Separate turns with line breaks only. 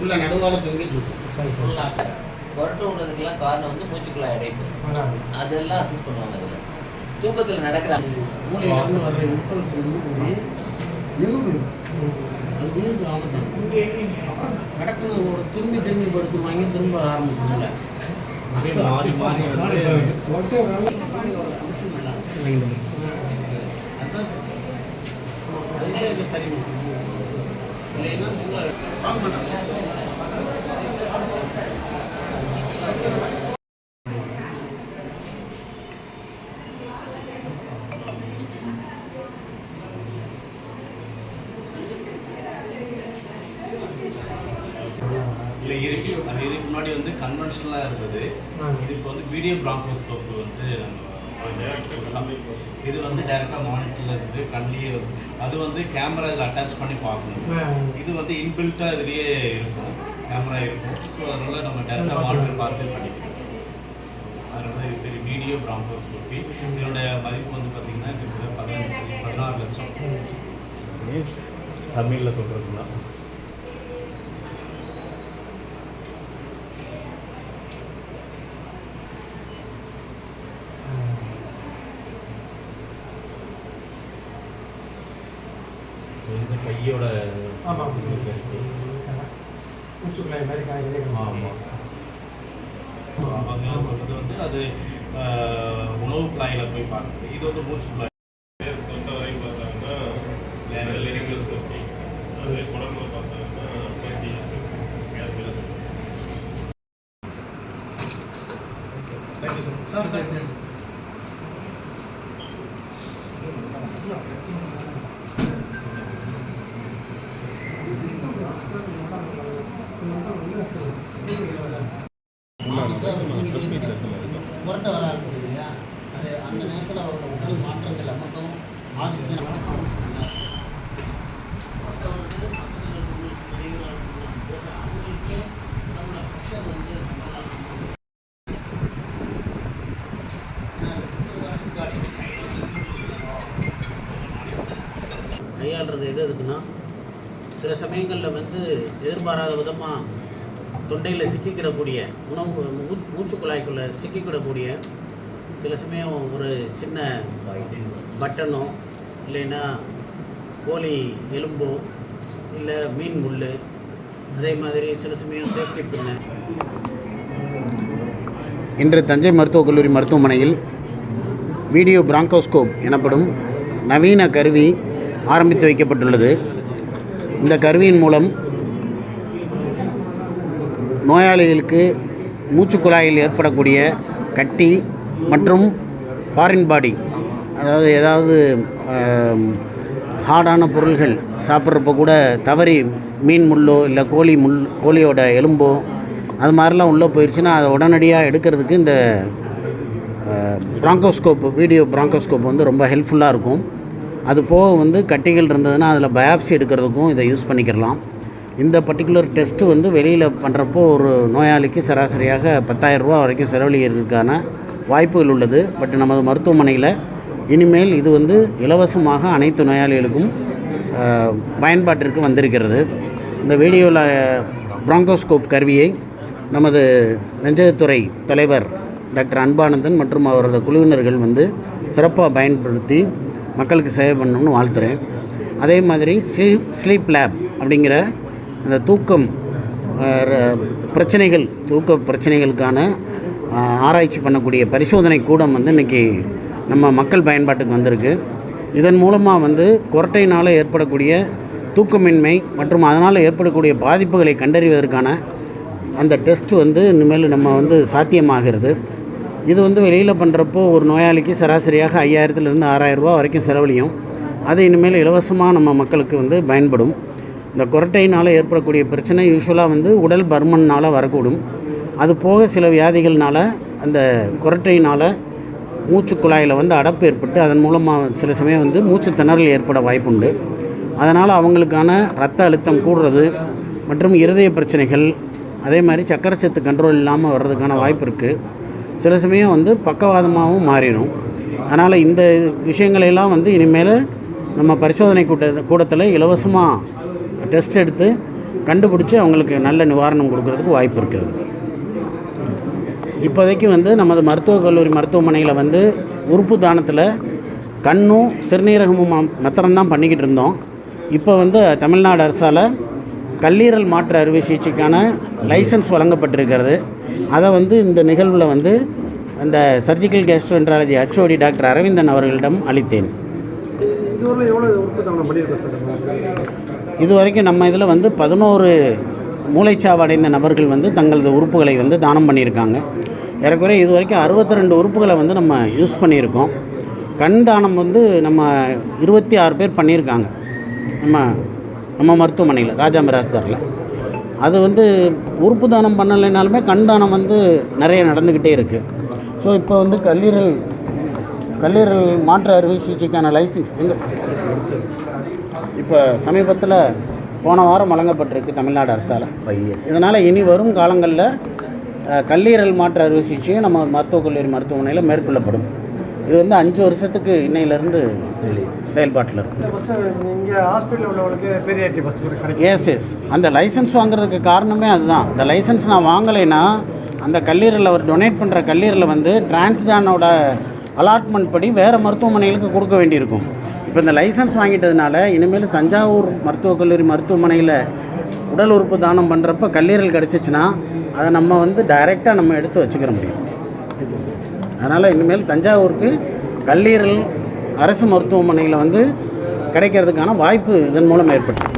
உள்ள நடுவால தொங்கிட்டு இருக்கும்.
சரி சரி.
கொரட்டை விடுறதுக்கெல்லாம் காரணம் வந்து மூச்சுக்குழாய் அடைப்பு அதெல்லாம் அசஸ் பண்ணுவாங்க அதில். தூக்கத்தில் நடக்கிற
மூளையிலிருந்து வர்ற இம்பல்ஸ் வந்து நின்று போயிடும் அது உயிருக்கு ஆபத்தான ஒரு திரும்பி திரும்பி படுத்துருவாங்க திரும்ப இருக்கும். அதான் சரி. இல்லைன்னா
இல்லை இருக்கு அது இதுக்கு முன்னாடி வந்து கன்வென்ஷனலாக இருந்தது. இது இப்போ வந்து வீடியோ பிராங்கோஸ்கோப் வந்து நம்ம இது வந்து டைரெக்டாக மானிட்டரில் இருந்து கண்ணிலேயே வந்து அது வந்து கேமரா இதில் அட்டாச் பண்ணி பார்க்கணும். இது வந்து இன்பில்ட்டாக இதுலேயே இருக்கும். கேமரா இருக்கும். ஸோ அதனால நம்ம டேரெக்டாக மானிட்டர் பார்த்து பண்ணிக்கலாம். அதனால இது பேர் வீடியோ பிராங்கோஸ்கோப்பி இதனோட மதிப்பு வந்து பார்த்தீங்கன்னா கிட்டத்தட்ட பதினஞ்சு பதினாறு லட்சம். தமிழில் சொல்கிறதுனா இந்த கையோட
ஆமாம் மூச்சுக்குள்ளாய் மாதிரி காய்கறி
ஆமாம் அவங்க சொல்றது வந்து அது உணவு குழாயில் போய் பார்க்குறது. இது வந்து மூச்சு குழாய்.
பொறுத்தவரை பார்த்தாங்கன்னா அது உடம்புல பார்த்தாங்கன்னா
சார் சார் புரட்ட வர இருக்குது இல்லையா அது அந்த நேரத்தில் அவரோட உடல் மாற்றத்தில் மட்டும் ஆக்சிஜன் கையாளுறது எது எதுக்குன்னா சில சமயங்களில் வந்து எதிர்பாராத விதமாக தொண்டையில் சிக்கிக்கிடக்கூடிய உணவு மூ- மூச்சு குழாய்க்குள்ளே சிக்கிக்கிடக்கூடிய சில சமயம் ஒரு சின்ன பட்டனோ இல்லைன்னா கோழி எலும்போ இல்லை மீன் முள் அதே மாதிரி சில சமயம் சேஃப்டி பின்ன இன்று தஞ்சை மருத்துவக் கல்லூரி மருத்துவமனையில் வீடியோ பிராங்கோஸ்கோப் எனப்படும் நவீன கருவி ஆரம்பித்து வைக்கப்பட்டுள்ளது. இந்த கருவியின் மூலம் நோயாளிகளுக்கு மூச்சுக்குழாயில் ஏற்படக்கூடிய கட்டி மற்றும் ஃபாரின் பாடி அதாவது ஏதாவது ஹார்டான பொருள்கள் சாப்பிட்றப்ப கூட தவறி மீன் முள்ளோ இல்லை கோழி முள் கோழியோட எலும்போ அது மாதிரிலாம் உள்ளே போயிடுச்சுன்னா அதை உடனடியாக எடுக்கிறதுக்கு இந்த ப்ராங்கோஸ்கோப் வீடியோ ப்ராங்கோஸ்கோப் வந்து ரொம்ப ஹெல்ப்ஃபுல்லாக இருக்கும். அது போக வந்து கட்டிகள் இருந்ததுன்னா அதில் பயாப்சி எடுக்கிறதுக்கும் இதை யூஸ் பண்ணிக்கிறலாம். இந்த பர்டிகுலர் டெஸ்ட்டு வந்து வெளியில் பண்ணுறப்போ ஒரு நோயாளிக்கு சராசரியாக 10000 ரூபா வரைக்கும் செலவழிக்கிறதுக்கான வாய்ப்புகள் உள்ளது. பட் நமது மருத்துவமனையில் இனிமேல் இது வந்து இலவசமாக அனைத்து நோயாளிகளுக்கும் பயன்பாட்டிற்கு வந்திருக்கிறது. இந்த வீடியோவில் ப்ராங்கோஸ்கோப் கருவியை நமது நெஞ்சகத்துறை தலைவர் டாக்டர் அன்பானந்தன் மற்றும் அவரது குழுவினர்கள் வந்து சிறப்பாக பயன்படுத்தி மக்களுக்கு சேவை பண்ணணும்னு வாழ்த்துறேன். அதே மாதிரி ஸ்லீப் ஸ்லீப் லேப் அப்படிங்கிற அந்த தூக்கம் பிரச்சனைகள் தூக்க பிரச்சனைகளுக்கான ஆராய்ச்சி பண்ணக்கூடிய பரிசோதனை கூடம் வந்து இன்றைக்கி நம்ம மக்கள் பயன்பாட்டுக்கு வந்திருக்கு. இதன் மூலமாக வந்து கொரட்டையினால் ஏற்படக்கூடிய தூக்கமின்மை மற்றும் அதனால் ஏற்படக்கூடிய பாதிப்புகளை கண்டறிவதற்கான அந்த டெஸ்ட் வந்து இனிமேல் நம்ம வந்து சாத்தியமாகிறது. இது வந்து வெளியில் பண்ணுறப்போ ஒரு நோயாளிக்கு சராசரியாக ஐயாயிரத்துலேருந்து ஆறாயிரம் ரூபாய் வரைக்கும் செலவழியும். அது இனிமேல் இலவசமாக நம்ம மக்களுக்கு வந்து பயன்படும். இந்த குரட்டையினால் ஏற்படக்கூடிய பிரச்சனை யூஸ்வலாக வந்து உடல் பர்மன்னால் வரக்கூடும். அது போக சில வியாதிகள்னால் அந்த குரட்டையினால் மூச்சு குழாயில் வந்து அடப்பு ஏற்பட்டு அதன் மூலமாக சில சமயம் வந்து மூச்சு திணறல் ஏற்பட வாய்ப்புண்டு. அதனால் அவங்களுக்கான ரத்த அழுத்தம் கூடுறது மற்றும் இருதய பிரச்சனைகள் அதே மாதிரி சக்கரை சத்து கண்ட்ரோல் இல்லாமல் வர்றதுக்கான வாய்ப்பு இருக்குது சில சமயம் வந்து பக்கவாதமாகவும் மாறிடும். அதனால் இந்த விஷயங்களையெல்லாம் வந்து இனிமேல் நம்ம பரிசோதனை கூட்ட கூடத்தில் இலவசமாக டெஸ்ட் எடுத்து கண்டுபிடிச்சி அவங்களுக்கு நல்ல நிவாரணம் கொடுக்கறதுக்கு வாய்ப்பு இருக்கிறது. இப்போதைக்கு வந்து நமது மருத்துவக் கல்லூரி மருத்துவமனையில் வந்து உறுப்பு தானத்தில் கண்ணும் சிறுநீரகமும் மா- பண்ணிக்கிட்டு இருந்தோம். இப்போ வந்து தமிழ்நாடு அரசால் கல்லீரல் மாற்று அறுவை சிகிச்சைக்கான லைசன்ஸ் வழங்கப்பட்டிருக்கிறது. அதை வந்து இந்த நிகழ்வில் வந்து அந்த surgical gastroenterology HOD doctor Aravindan அவர்களிடம் அளித்தேன்.
இதுவரை எவ்வளோ தானம் பண்ணியிருக்கோம் சார்
இது வரைக்கும் நம்ம இதில் வந்து பதினோரு மூளைச்சாவு அடைந்த நபர்கள் வந்து தங்களது உறுப்புகளை வந்து தானம் பண்ணியிருக்காங்க. ஏறக்குறைய இது வரைக்கும் அறுபத்தி ரெண்டு உறுப்புகளை வந்து நம்ம யூஸ் பண்ணியிருக்கோம். கண் தானம் வந்து நம்ம இருபத்தி ஆறு பேர் பண்ணியிருக்காங்க. நம்ம நம்ம மருத்துவமனையில் ராஜா மிராஸ்தரில் அது வந்து உறுப்பு தானம் பண்ணலைனாலுமே கண் தானம் வந்து நிறைய நடந்துக்கிட்டே இருக்குது ஸோ இப்போ வந்து கல்லீரல் கல்லீரல் மாற்று அறுவை சிகிச்சைக்கான லைசன்ஸ் எங்கே? இப்போ சமீபத்தில் போன வாரம் வழங்கப்பட்டிருக்கு தமிழ்நாடு அரசால். இதனால் இனி வரும் காலங்களில் கல்லீரல் மாற்று அறுவை சிகிச்சையும் நம்ம மருத்துவக் கல்லூரி மருத்துவமனையில் மேற்கொள்ளப்படும். இது வந்து அஞ்சு வருஷத்துக்கு இன்னையிலேருந்து செயல்பாட்டில் இருக்கும் எஸ் எஸ் அந்த லைசன்ஸ் வாங்குறதுக்கு காரணமே அதுதான். இந்த லைசன்ஸ் நான் வாங்கலைன்னா அந்த கல்லீரல் அவர் டொனேட் பண்ணுற கல்லீரலை வந்து டிரான்ஸ்டானோட அலாட்மெண்ட் படி வேறு மருத்துவமனைகளுக்கு கொடுக்க வேண்டியிருக்கும். இப்போ இந்த லைசன்ஸ் வாங்கிட்டதுனால இனிமேல் தஞ்சாவூர் மருத்துவக் கல்லூரி மருத்துவமனையில் உடல் உறுப்பு தானம் பண்ணுறப்ப கல்லீரல் கிடச்சிச்சின்னா அதை நம்ம வந்து டைரெக்டாக நம்ம எடுத்து வச்சுக்கிற முடியும். அதனால் இனிமேல் தஞ்சாவூருக்கு கல்லீரல் அரசு மருத்துவமனையில் வந்து கிடைக்கிறதுக்கான வாய்ப்பு இதன் மூலம் ஏற்பட்டு